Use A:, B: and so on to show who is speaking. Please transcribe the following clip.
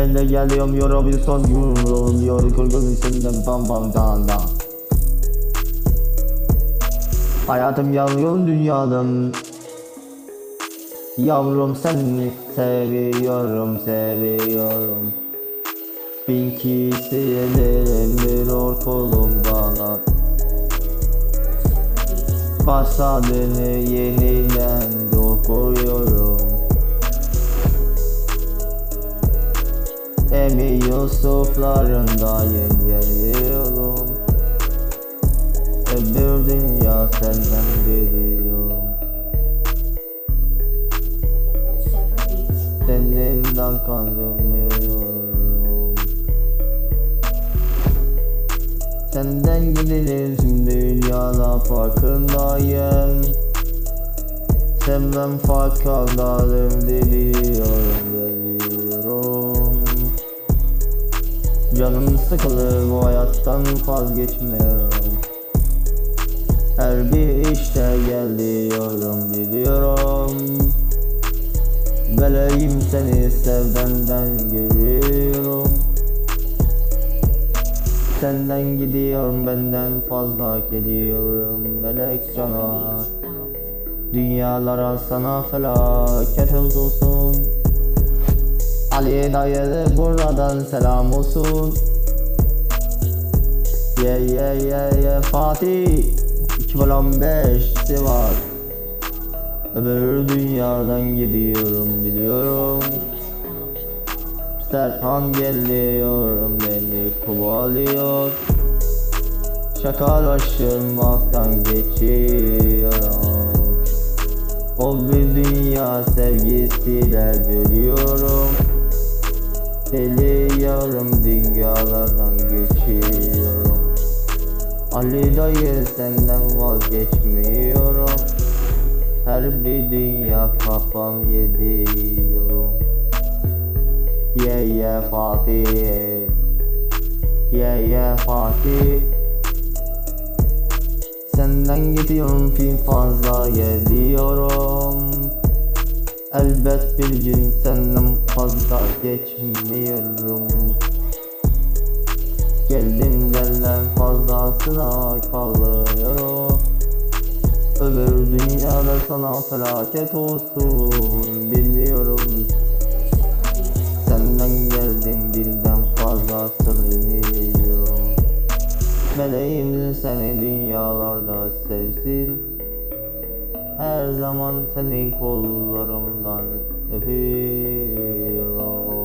A: Ben de geliyorum yoro bir son yürüyorum. Yoro kurgun içinden pam pam dan dan Hayatım yavrum dünyadım Yavrum seni seviyorum seviyorum. Bin kişilerin bir orkulum bana Fasadını yeniden dokuyorum Emi Yusuflarındayım geliyorum Öbür dünya senden geliyorum Seninden kandırmıyorum Senden giderim dünyada farkındayım. Sevmem farkındayım diliyorum diliyorum sıkılır bu hayattan vazgeçmiyorum. Her bir işte geliyorum gidiyorum. Beleyim seni sevdenden görüyorum Senden gidiyorum benden fazla geliyorum. Melek cana Dünyalara sana felaket olsun. Ali dayı buradan selam olsun Ye ye ye ye Fatih 2015 Sivas. Öbür dünyadan gidiyorum biliyorum. Serhan geliyorum beni kovalıyor. Şakalaşırmaktan geçiyorum. O bir dünya sevgisiyle görüyorum. Deliyorum dünyalardan geçiyorum Ali dayı senden vazgeçmiyorum. Her bir dünya kafam yediyorum. Ye ye Fatih Ye ye Fatih. Senden gidiyorum film fazla geliyorum Elbet bir gün senden fazla geçmiyorum fazlasına kalıyorum Öbür dünyada sana felaket olsun. Bilmiyorum. Senden geldim birden fazlasını biliyorum Meleğim seni dünyalarda sevsin. Her zaman seni kollarımdan öpüyorum